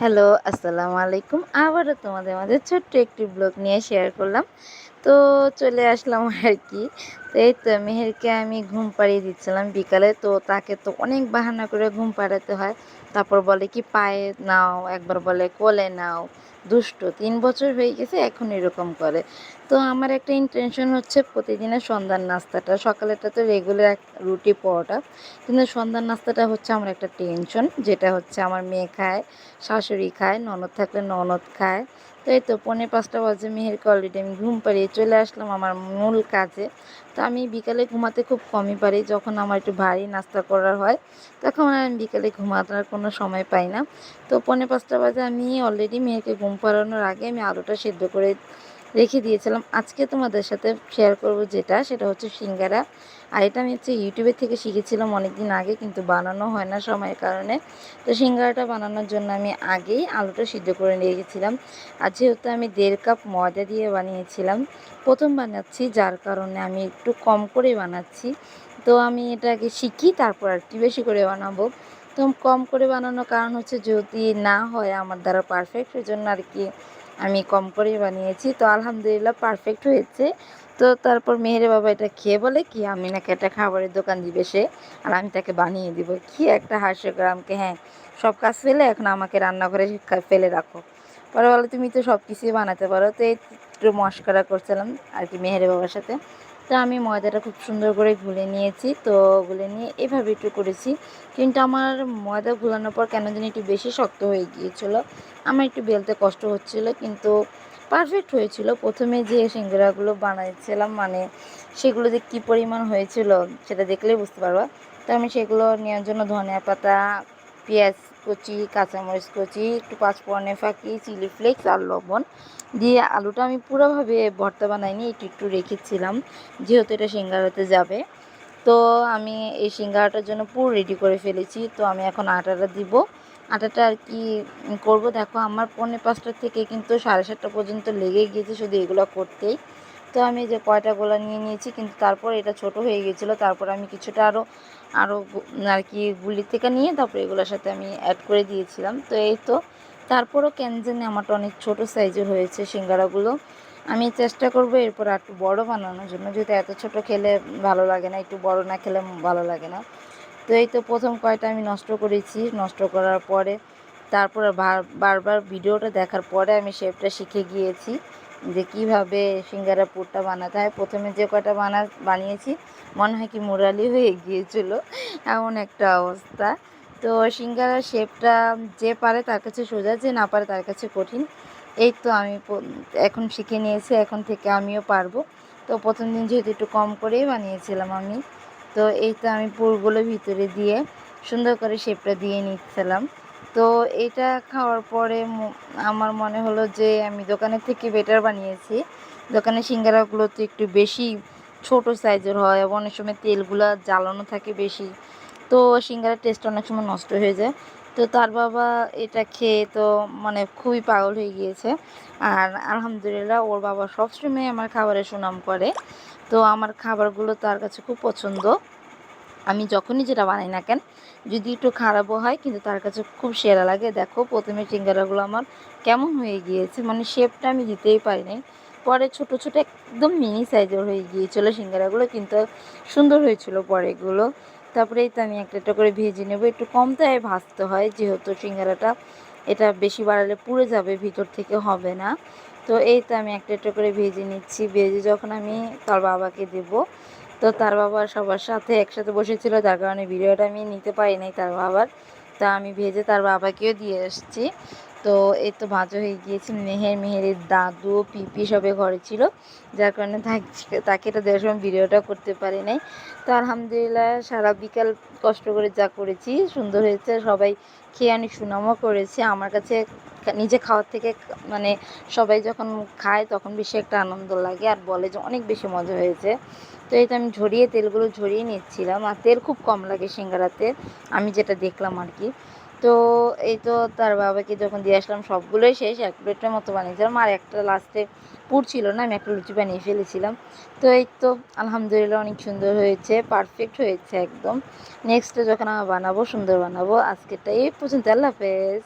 Hello, আসসালামু আলাইকুম। আবারও তোমাদের মাঝে ছোট্ট একটি ব্লগ নিয়ে শেয়ার করলাম। তো চলে আসলাম আর কি। এই তো মেহেরকে আমি ঘুম পাড়িয়ে দিচ্ছিলাম বিকালে, তো তাকে তো অনেক বাহানা করে ঘুম পাড়াতে হয়। তারপর বলে কি, পায়ে নাও, একবার বলে কোলে নাও। দুষ্ট, তিন বছর হয়ে গেছে, এখন এরকম করে। তো আমার একটা ইন্টেনশন হচ্ছে প্রতিদিনের সন্ধ্যার নাস্তাটা। সকালেটা তো রেগুলার এক রুটি পরোটা, কিন্তু সন্ধ্যার নাস্তাটা হচ্ছে আমার একটা টেনশন যেটা হচ্ছে আমার মেয়ে খায়, শাশুড়ি খায়, ননদ থাকলে ননদ খায়। তো এই তো পৌনে পাঁচটা বাজে মেহেরকে অলরেডি আমি ঘুম পাড়িয়ে চলে আসলাম আমার মূল কাজে। তো আমি বিকালে ঘুমাতে খুব কমই পারি, যখন আমার একটু ভারী নাস্তা করার হয়, তখন আমি বিকালে ঘুমানোর কোনো সময় পাই না। তো পৌনে পাঁচটা বাজে আমি অলরেডি মেয়েকে ঘুম পাড়ানোর আগে আমি আলুটা সেদ্ধ করে রেখে দিয়েছিলাম। আজকে তোমাদের সাথে শেয়ার করব যেটা, সেটা হচ্ছে সিঙ্গারা। আর এটা আমি হচ্ছে ইউটিউবের থেকে শিখেছিলাম অনেক দিন আগে, কিন্তু বানানো হয় না সময়ের কারণে। তো সিঙ্গারাটা বানানোর জন্য আমি আগেই আলুটা সিদ্ধ করে নিয়ে গেছিলাম। আর যেহেতু আমি দেড় কাপ ময়দা দিয়ে বানিয়েছিলাম, প্রথম বানাচ্ছি, যার কারণে আমি একটু কম করে বানাচ্ছি। তো আমি এটাকে শিখি, তারপর আর কি বেশি করে বানাবো। তো কম করে বানানোর কারণ হচ্ছে যদি না হয়, আমার দ্বারা পারফেক্ট সেজন্য আর কি আমি কম করেই বানিয়েছি। তো আলহামদুলিল্লাহ পারফেক্ট হয়েছে। তো তারপর মেহের বাবা এটা খেয়ে বলে কি, আমি নাকি একটা খাবারের দোকান দিবে সে, আর আমি তাকে বানিয়ে দিব। কি একটা হাস্যকর আমাকে হ্যাঁ সব কাজ ফেলে এখন আমাকে রান্নাঘরে ফেলে রাখো। পরে বলে, তুমি তো সব কিছুই বানাতে পারো। তো একটু মস্করা করছিলাম আর কি মেহের বাবার সাথে। তো আমি ময়দাটা খুব সুন্দর করে গুলে নিয়েছি। তো গুলে নিয়ে এভাবে একটু করেছি। কিন্তু আমার ময়দা গুলানোর পর কেন জানি একটু বেশি শক্ত হয়ে গিয়েছিল। আমার একটু বেলতে কষ্ট হচ্ছিল কিন্তু পারফেক্ট হয়েছিল। প্রথমে যে সিঙ্গারাগুলো বানাইছিলাম মানে সেগুলো যে কী পরিমাণ হয়েছিল সেটা দেখলেই বুঝতে পারবা। তো আমি সেগুলো নেওয়ার জন্য ধনিয়া পাতা, পেঁয়াজ কচি, কাঁচামরিচ কচি, একটু পাঁচফোড়নে ফাঁকি, চিলি ফ্লেক্স আর লবণ। দিয়ে আলুটা আমি পুরোভাবে ভর্তা বানাইনি, একটু একটু রেখেছিলাম, যেহেতু এটা সিঙ্গারাতে যাবে। তো আমি এই সিঙ্গারাটার জন্য পুরো রেডি করে ফেলেছি, তো আমি এখন আটাটা দিব। আটাটা আর কি করব, দেখো আমার পৌনে পাঁচটার থেকে কিন্তু সাড়ে সাতটা পর্যন্ত লেগে গিয়েছে, শুধু এগুলো করতেই। তো আমি যে কয়টা গোলা নিয়ে নিয়েছি, কিন্তু তারপর এটা ছোট হয়ে গিয়েছিল। তারপর আমি কিছুটা আরও আরও আর কি গুলি থেকে নিয়ে তারপর এগুলোর সাথে আমি অ্যাড করে দিয়েছিলাম। তো এই তো, তারপরও কেন জানি আমারটা অনেক ছোট সাইজের হয়েছে সিঙ্গারাগুলো। আমি চেষ্টা করব এরপর একটু বড় বানানোর জন্য, যেহেতু এত ছোট খেলে ভালো লাগে না, একটু বড় না খেলে ভালো লাগে না। তো এই তো প্রথম কয়টা আমি নষ্ট করেছি, নষ্ট করার পরে তারপরে বারবার ভিডিওটা দেখার পরে আমি শেপটা শিখে গিয়েছি। যে কীভাবে সিঙ্গারা পুরটা বানাতে হয়। প্রথমে যে কটা বানা, বানিয়েছি, মনে হয় কি মুরালি হয়ে গিয়েছিল। এমন একটা অবস্থা। তো সিঙ্গারার শেপটা যে পারে তার কাছে সোজা, যে না পারে তার কাছে কঠিন। এই তো আমি এখন শিখে নিয়েছি, এখন থেকে আমিও পারব। তো প্রথম দিন যেহেতু একটু কম করেই বানিয়েছিলাম আমি, তো এই তো আমি পুরগুলো ভিতরে দিয়ে সুন্দর করে শেপটা দিয়ে নিচ্ছিলাম। তো এটা খাওয়ার পরে আমার মনে হলো যে আমি দোকানের থেকে বেটার বানিয়েছি। দোকানের সিঙ্গারাগুলো তো একটু বেশি ছোট সাইজের হয় এবং অনেক সময় তেলগুলো জ্বালানো থাকে বেশি। তো সিঙ্গারার টেস্ট অনেক সময় নষ্ট হয়ে যায়। তো তার বাবা এটা খেয়ে তো মানে খুবই পাগল হয়ে গিয়েছে। আর আলহামদুলিল্লাহ ওর বাবা সবসময় আমার খাবারের সুনাম করে। তো আমার খাবারগুলো তার কাছে খুব পছন্দ। আমি যখনই যেটা বানাই না কেন, যদি একটু খারাপও হয়, কিন্তু তার কাছে খুব সেরা লাগে। দেখো, প্রথমে সিঙ্গারাগুলো আমার কেমন হয়ে গিয়েছে মানে শেপটা আমি দিতেই পারি নাই। পরে ছোট ছোট একদম মিনি সাইজের হয়ে গিয়েছিল সিঙ্গারাগুলো, কিন্তু সুন্দর হয়েছিল পরেগুলো। তারপরে এই তো আমি একটা একটা করে ভেজে নেব। একটু কম তাই ভাজতে হয়, যেহেতু সিঙ্গারাটা এটা বেশি বাড়ালে পুড়ে যাবে, ভিতর থেকে হবে না। তো এই তো আমি একটা একটা করে ভেজে নিচ্ছি। ভেজে যখন আমি তার বাবাকে দেব তো তার বাবা সবার সাথে একসাথে বসেছিল, যার কারণে ভিডিওটা আমি নিতে পারি নাই তার বাবার। তা আমি ভেজে তার বাবাকেও দিয়ে এসেছি তো এই তো ভাজা হয়ে গিয়েছে। মেহের, মেহেরের দাদু, পিপি সবে ঘরে ছিল। যার কারণে তাকে এটা দেওয়ার সময় ভিডিওটা করতে পারি নাই। তো আলহামদুলিল্লাহ সারা বিকাল কষ্ট করে যা করেছি, সুন্দর হয়েছে। সবাই খেয়ে অনেক সুনামও করেছে। আমার কাছে নিজে খাওয়ার থেকে মানে সবাই যখন খায় তখন বেশি একটা আনন্দ লাগে। আর বলে যে অনেক বেশি মজা হয়েছে। তো এই তো আমি ঝরিয়ে তেলগুলো ঝরিয়ে নিচ্ছিলাম। আর তেল খুব কম লাগে সিঙ্গারাতে। আমি যেটা দেখলাম আর কি। তো এই তো তার বাবাকে যখন দিয়ে আসলাম, সবগুলোই শেষ। এক প্লেটের মতো বানিয়েছিলাম আর একটা লাস্টে পুর ছিল না, আমি একটা লুচি বানিয়ে ফেলেছিলাম। তো এই তো আলহামদুলিল্লাহ অনেক সুন্দর হয়েছে পারফেক্ট হয়েছে একদম। নেক্সটে যখন আমার বানাবো, সুন্দর বানাবো, আজকেরটা এই পর্যন্ত। আল্লাহ হাফেজ।